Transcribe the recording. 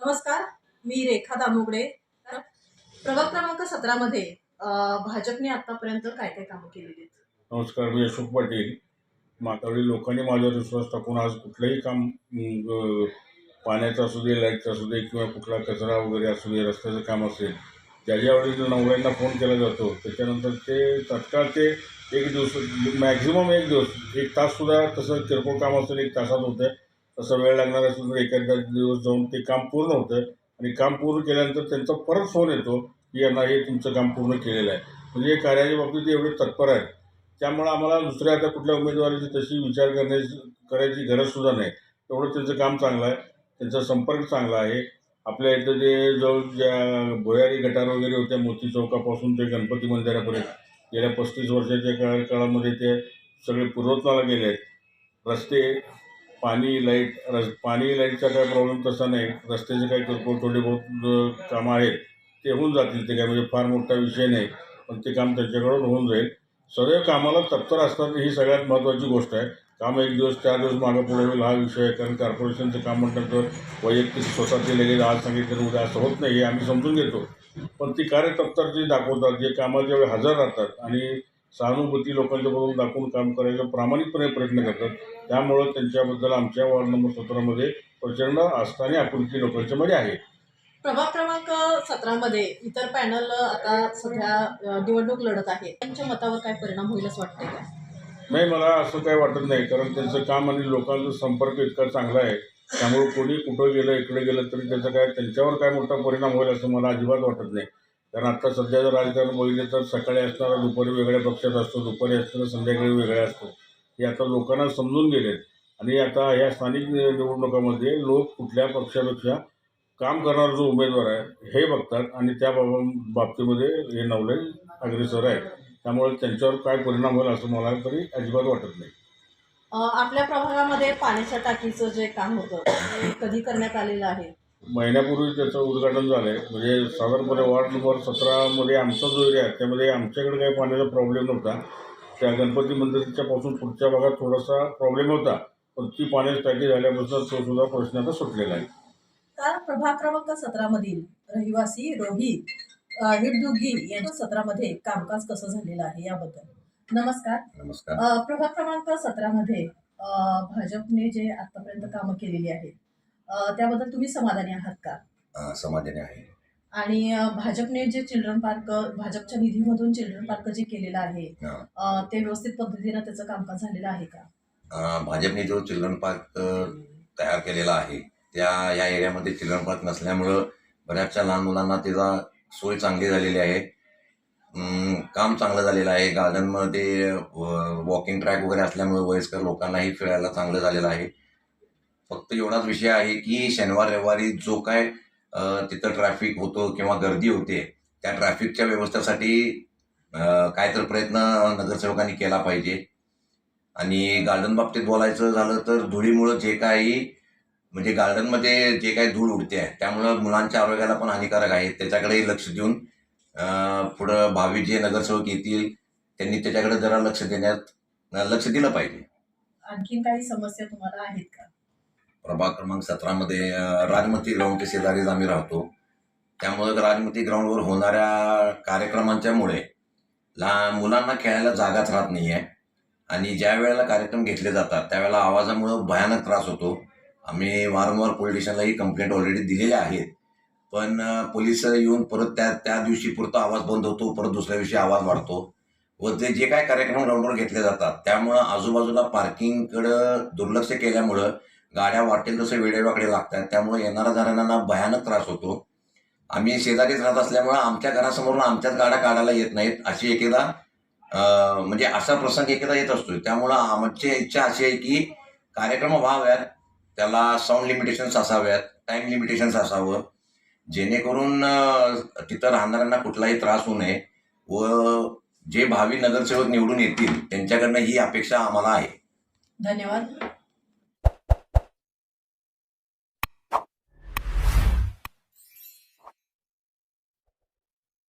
नमस्कार मी रेखा दामोगडे प्रभाग क्रमांक सतरामध्ये भाजपने आतापर्यंत काय काय कामं केलेली आहेत? नमस्कार मी अशोक पाटील. माथाडी लोकांनी माझ्यावर विश्वास टाकून आज कुठलंही काम अं, पाण्याचं असू दे लाईटचं असू दे किंवा कुठला कचरा वगैरे असू दे रस्त्याचं काम असेल ज्याच्या वेळी नवऱ्यांना फोन केला जातो त्याच्यानंतर ते तत्काळ ते एक दिवस मॅक्झिमम एक दिवस एक ताससुद्धा तसं किरकोळ काम असेल एक तासात होतं तसं वेळ लागणार असेल तर एखादा दिवस जाऊन ते काम पूर्ण होतं आणि काम पूर्ण केल्यानंतर त्यांचा परत फोन येतो की यांना हे तुमचं काम पूर्ण केलेलं आहे. म्हणजे कार्याच्या बाबतीत एवढे तत्पर आहेत. त्यामुळं आम्हाला दुसऱ्या आता कुठल्या उमेदवाराची तशी विचार करण्याची करायची गरजसुद्धा नाही. तेवढं त्यांचं काम चांगलं आहे. त्यांचा संपर्क चांगला आहे. आपल्या इथं जे जवळ ज्या भुयारी गटार वगैरे होत्या मोती चौकापासून ते गणपती मंदिरापर्यंत गेल्या पस्तीस वर्षाच्या काळ काळामध्ये ते सगळे पूर्वतनाला गेले आहेत रस्ते पाणी लाइट रस पाणी लाईटचा काय प्रॉब्लेम तसा नाही. रस्त्याचे काही किरकोळ थोडे बहुत कामं आहेत ते होऊन जातील. ते काय म्हणजे फार मोठा विषय नाही. पण ते काम त्यांच्याकडून होऊन जाईल. सदैव कामाला तत्पर असतात ही सगळ्यात महत्त्वाची गोष्ट आहे. काम एक दिवस चार दिवस मागं पुढे होईल हा विषय आहे. कारण कॉर्पोरेशनचं काम म्हटलं तर वैयक्तिक स्वतःचे लगेच आज सांगितलं उद्या असं होत नाही हे आम्ही समजून घेतो. पण ती कार्यतत्पर जे दाखवतात जे कामाच्या वेळी हजर राहतात आणि सहानुभूती लोकांच्या बरोबर दाखवून काम करायचा प्रामाणिकपणे प्रयत्न करतात. त्यामुळं त्यांच्याबद्दल आमच्या वॉर्ड नंबर सतरामध्ये प्रचंड आस्था आणि आपुलकी लोकांच्यामध्ये आहे. प्रभाग क्रमांक सतरामध्ये इतर पॅनल आता सध्या निवडणूक लढत आहे. त्यांच्या मतावर काय परिणाम होईल असं वाटतंय का? नाही मला असं काही वाटत नाही कारण त्यांचं काम आणि लोकांचा संपर्क इतका चांगला आहे. त्यामुळे कोणी कुठं गेलं इकडे गेलं तरी त्याचा काय त्यांच्यावर काय मोठा परिणाम होईल असं मला अजिबात वाटत नाही. कारण आत्ता सध्याचं राजकारण बघितलं तर सकाळी असणारा दुपारी वेगळ्या पक्षात असतो दुपारी असणारा संध्याकाळी वेगळा असतो. हे आता लोकांना समजून गेलेत. आणि आता या स्थानिक निवडणुकामध्ये लोक कुठल्या पक्षापेक्षा काम करणारा जो उमेदवार आहे हे बघतात आणि त्या बाब बाबतीमध्ये हे नवले अग्रेसर आहेत. त्यामुळे त्यांच्यावर काय परिणाम होईल असं मला तरी अजिबात वाटत नाही. आपल्या प्रभागामध्ये पाण्याच्या टाकीचं जे काम होतं ते कधी करण्यात आलेलं आहे? महिन्यापूर्वी त्याचं उद्घाटन झालं आहे म्हणजे साधारणपणे वॉर्ड नंबर सतरामध्ये आमचा जो एरिया आहे त्यामध्ये आमच्याकडे काही पाण्याचा प्रॉब्लेम नव्हता. त्या गणपती मंदिराच्या पासून पुढच्या भागात थोडासा प्रॉब्लेम होता. पण ती पाण्याची टाकी झाल्यापासून तो सुद्धा प्रश्न आता सुटलेला आहे. तर प्रभाग क्रमांक सतरामधील रहिवासी रोहित अ, हिडदुगी यांच्या सत्रामध्ये कामकाज कसं झालेलं आहे याबद्दल. नमस्कार. नमस्कार. प्रभाग क्रमांक सतरामध्ये भाजपने जे आतापर्यंत कामं केलेली आहेत त्याबद्दल तुम्ही समाधानी आहात का? समाधानी आहे. आणि भाजपने जे चिल्ड्रन पार्क भाजपच्या निधीमधून चिल्ड्रन पार्क जे केलेलं आहे ते व्यवस्थित पद्धतीनं त्याचं कामकाज झालेलं आहे का? भाजपने जो चिल्ड्रन पार्क तयार केलेला आहे त्या या एरियामध्ये चिल्ड्रन पार्क नसल्यामुळं बऱ्याचशा लहान मुलांना त्याचा सोय चांगली झालेली आहे. काम चांगलं झालेलं आहे. गार्डनमध्ये वॉकिंग ट्रॅक वगैरे असल्यामुळे वयस्कर लोकांनाही फिरायला चांगलं झालेलं आहे. फक्त एवढाच विषय आहे की शनिवार रविवारी जो काय तिथं ट्रॅफिक होतो किंवा गर्दी होते त्या ट्रॅफिकच्या व्यवस्थेसाठी काय तर प्रयत्न नगरसेवकांनी केला पाहिजे. आणि गार्डन बाबतीत बोलायचं झालं तर धुळीमुळं जे काही म्हणजे गार्डनमध्ये जे काही धूळ उडते आहे त्यामुळं मुलांच्या आरोग्याला पण हानिकारक आहे. त्याच्याकडेही लक्ष देऊन पुढं भावी जे नगरसेवक येतील त्यांनी त्याच्याकडे जरा लक्ष देण्यात लक्ष दिलं पाहिजे. आणखीन काही समस्या तुम्हाला आहेत का? प्रभाग क्रमांक सतरामध्ये राजमती ग्राउंडच्या शेजारीच आम्ही राहतो. त्यामुळं राजमती ग्राउंडवर होणाऱ्या कार्यक्रमांच्यामुळे लहान मुलांना खेळायला जागाच राहत नाही आहे आणि ज्या वेळेला कार्यक्रम घेतले जातात त्यावेळेला आवाजामुळं भयानक त्रास होतो. आम्ही वारंवार पोलीस स्टेशनलाही कंप्लेंट ऑलरेडी दिलेल्या आहेत. पण अं, पोलीस येऊन परत त्या त्या दिवशी पुरता आवाज बंद होतो परत दुसऱ्या दिवशी आवाज वाढतो. व ते जे काय कार्यक्रम ग्राउंडवर घेतले जातात त्यामुळं आजूबाजूला पार्किंगकडं दुर्लक्ष केल्यामुळं गाड्या वाटेल तसं वेडेवाकडे लागतात. त्यामुळे येणाऱ्या जाणाऱ्यांना भयानक त्रास होतो. आम्ही शेजारीच राहत असल्यामुळं आमच्या घरासमोरून आमच्याच गाड्या काढायला येत नाहीत. अशी एकेदा म्हणजे असा प्रसंग एकेदा येत असतो त्यामुळं आमची इच्छा अशी आहे की कार्यक्रम व्हाव्यात. त्याला साऊंड लिमिटेशन्स असाव्यात. टाईम लिमिटेशन्स असावं. जेणेकरून तिथं राहणाऱ्यांना कुठलाही त्रास होऊ नये व जे भावी नगरसेवक निवडून येतील त्यांच्याकडनं ही अपेक्षा आम्हाला आहे. धन्यवाद.